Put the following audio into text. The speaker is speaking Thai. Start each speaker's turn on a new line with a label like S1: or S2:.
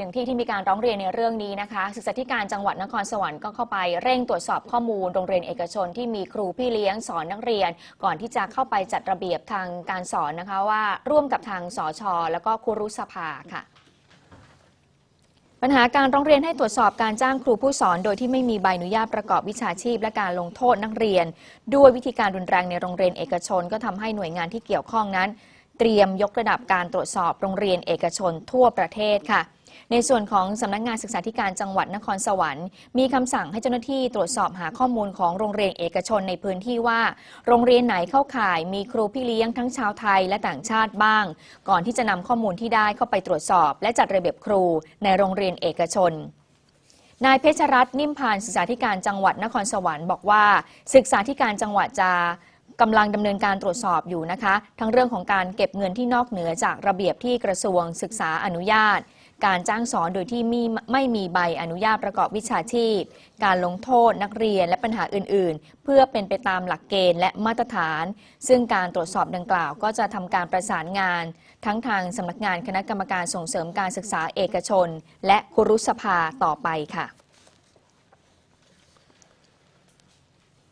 S1: หนึ่งที่ที่มีการร้องเรียนในเรื่องนี้นะคะ ศึกษาธิการจังหวัดนครสวรรค์ก็เข้าไปเร่งตรวจสอบข้อมูลโรงเรียนเอกชนที่มีครูพี่เลี้ยงสอนนักเรียน ก่อนที่จะเข้าไปจัดระเบียบทางการสอนนะคะว่าร่วมกับทางสอชแล้วก็ครูรุสภาค่ะปัญหาการร้องเรียนให้ตรวจสอบการจ้างครูผู้สอน โดยที่ไม่มีใบอนุญาตประกอบวิชาชีพ และการลงโทษนักเรียน ด้วยวิธีการรุนแรงในโรงเรียนเอกชน ก็ทำให้หน่วยงานที่เกี่ยวข้องนั้น เตรียมยกระดับการตรวจสอบโรงเรียนเอกชนทั่วประเทศค่ะ ในส่วนของสำนักงานศึกษาธิการจังหวัดนครสวรรค์ มีคำสั่งให้เจ้าหน้าที่ตรวจสอบหาข้อมูลของโรงเรียนเอกชนในพื้นที่ว่า โรงเรียนไหนเข้าข่าย มีครูพี่เลี้ยงทั้งชาวไทยและต่างชาติบ้าง ก่อนที่จะนำข้อมูลที่ได้เข้าไปตรวจสอบ และจัดระเบียบครูในโรงเรียนเอกชนนายเพชรรัตน์นิ่มพานศึกษาธิการจังหวัดนครสวรรค์บอกว่า ศึกษาธิการจังหวัดจะกำลังดำเนินการตรวจสอบอยู่นะคะ ทั้งเรื่องของการเก็บเงินที่นอกเหนือจากระเบียบที่กระทรวงศึกษาอนุญาต การจ้างสอนโดยที่มีไม่มีใบอนุญาตประกอบวิชาชีพ การลงโทษนักเรียนและปัญหาอื่น ๆ เพื่อเป็นไปตามหลักเกณฑ์และมาตรฐาน ซึ่งการตรวจสอบดังกล่าว ก็จะทำการประสานงาน ทั้งทางสำนักงานคณะกรรมการส่งเสริมการศึกษาเอกชน และครุสภาต่อไปค่ะ